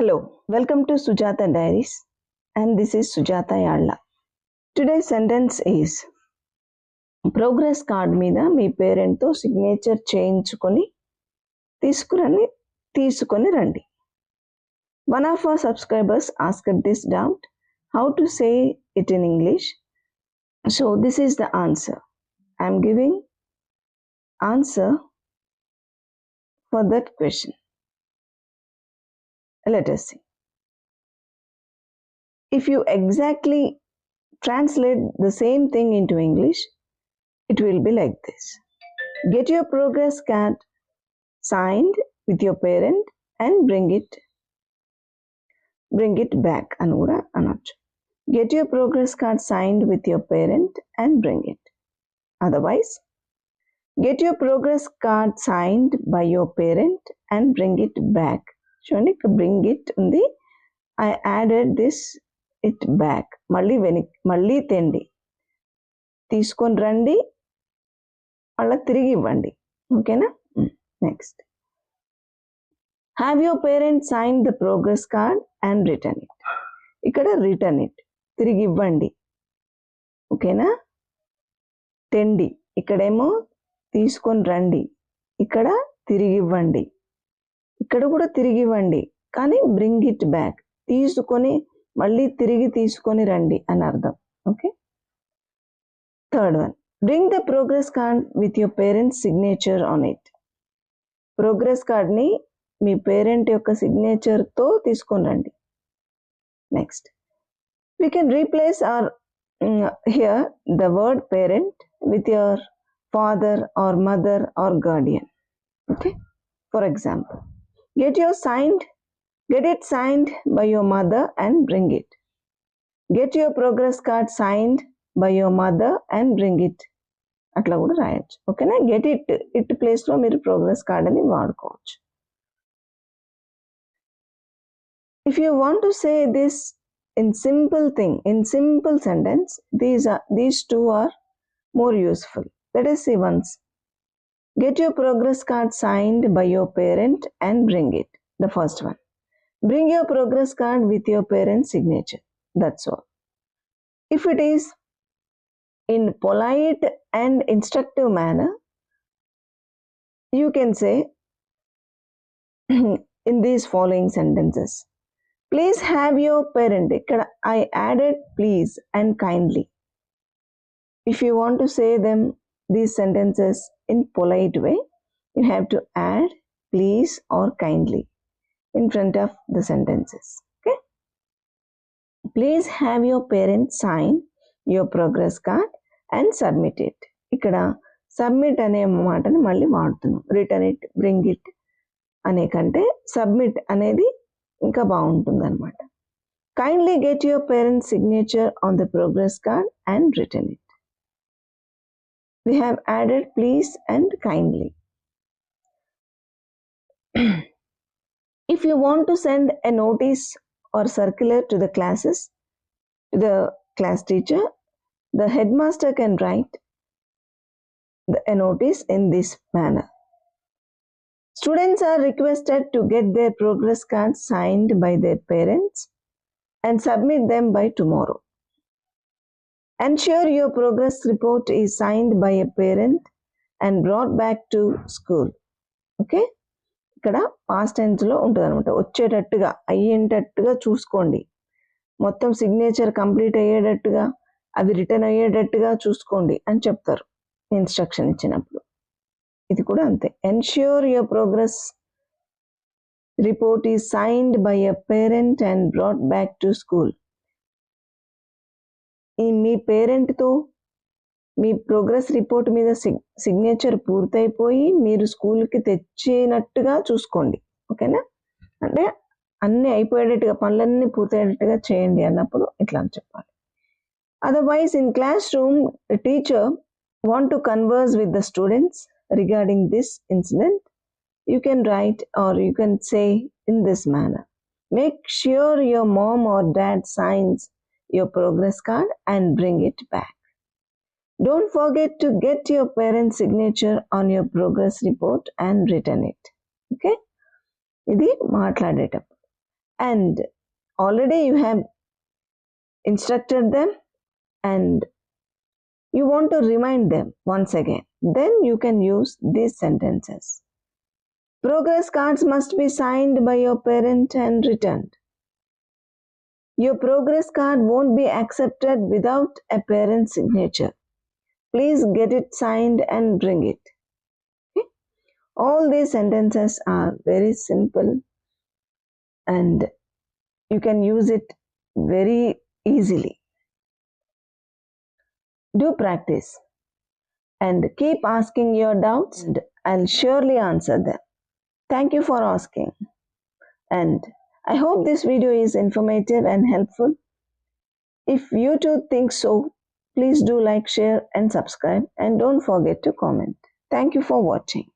Sujata Diaries and this is Sujata Yalla. Today's sentence is progress card మీద మీ పేరెంట్తో signature చేయించుకొని తీసుకురని తీసుకొని రండి. One of our subscribers asked this doubt how to say it in English so this is the answer I'm giving answer for that question Let us see. If you exactly translate the same thing into English, it will be like this. Get your progress card signed with your parent and bring it bring it back, Anura Anuj. Get your progress card signed with your parent and bring it. Otherwise, get your progress card signed by your parent and bring it back చూడండి ఇక్కడ bring it ఉంది. I added this it back మళ్ళీ వెనక్ మళ్ళీ తెండి. తీసుకొని రండి. మళ్ళీ తిరిగి ఇవ్వండి. ఓకేనా next have your parent sign the progress card and return it ఇక్కడ రిటర్న్ ఇట్ తిరిగి ఇవ్వండి. ఓకేనా తెండి. ఇక్కడేమో తీసుకొని రండి. ఇక్కడ తిరిగి ఇవ్వండి. ఇక్కడ కూడా తిరిగి ఇవ్వండి. కానీ బ్రింగ్ ఇట్ బ్యాక్ తీసుకొని మళ్ళీ తిరిగి తీసుకొని రండి అని అర్థం. Okay? Third one. Bring the progress card with your parents signature on it progress కార్డ్ని మీ పేరెంట్ యొక్క సిగ్నేచర్తో తీసుకొని రండి. Next we can replace or here the word parent with your father or mother or guardian okay for example get your signed get it signed by your mother and bring it get your progress card signed by your mother and bring it అట్లా కూడా రాయొచ్చు ఓకేనా get it it ప్లేస్లో మీరు progress card అని వాడుకోవచ్చు if you want to say this in simple thing in simple sentence these are these two are more useful let S C once Get your progress card signed by your parent and bring it. The first one. Bring your progress card with your parent's signature. That's all. If it is in polite and instructive manner, you can say in these following sentences. Please have your parent. I added please and kindly. If you want to say them, these sentences in polite way you have to add please or kindly in front of the sentences okay please have your parents sign your progress card and submit it ఇక్కడ submit అనే మాటని మళ్ళీ వాడుతున్నాం return it bring it అనే కంటే submit అనేది ఇంకా బాగుంటుంది అనమాట kindly get your parents signature on the progress card and return it we have added please and kindly. if you want to send a notice or circular to the classes, to the class teacher, the headmaster can write a notice in this manner. Students are requested to get their progress cards signed by their parents and submit them by tomorrow. Ensure your progress report is signed by a parent and brought back to school. Okay ఇక్కడ past టెన్స్లో ఉంటుంది అనమాట వచ్చేటట్టుగా అయ్యేటట్టుగా చూసుకోండి. మొత్తం signature complete అయ్యేటట్టుగా అవి రిటర్న్ అయ్యేటట్టుగా చూసుకోండి అని చెప్తారు ఇన్స్ట్రక్షన్ ఇచ్చినప్పుడు. ఇది కూడా అంతే. Ensure your progress report is signed by a parent and brought back to school మీ పేరెంట్తో మీ ప్రోగ్రెస్ రిపోర్ట్ మీద సిగ్నేచర్ పూర్తయిపోయి మీరు స్కూల్కి తెచ్చినట్టుగా చూసుకోండి. ఓకేనా? అంటే అన్నీ అయిపోయేటట్టుగా పనులన్నీ పూర్తయ్యేటట్టుగా చేయండి అన్నప్పుడు ఇట్లా అని చెప్పాలి. Otherwise in classroom teacher want to converse with the students regarding this incident you can write or you can say in this manner make sure your mom or dad signs your progress card and bring it back. Don't forget to get your parent's signature on your progress report and return it. Okay? ఇది మాట్లాడేటప్పుడు and already you have instructed them and you want to remind them once again, then you can use these sentences. Progress cards must be signed by your parent and returned. Your progress card won't be accepted without a parent signature. Please get it signed and bring it. All these sentences are very simple and you can use it very easily. Do practice and keep asking your doubts and I'll surely answer them. Thank you for asking. And I hope this video is informative and helpful. If you too think so, please do like, share and subscribe and don't forget to comment. Thank you for watching.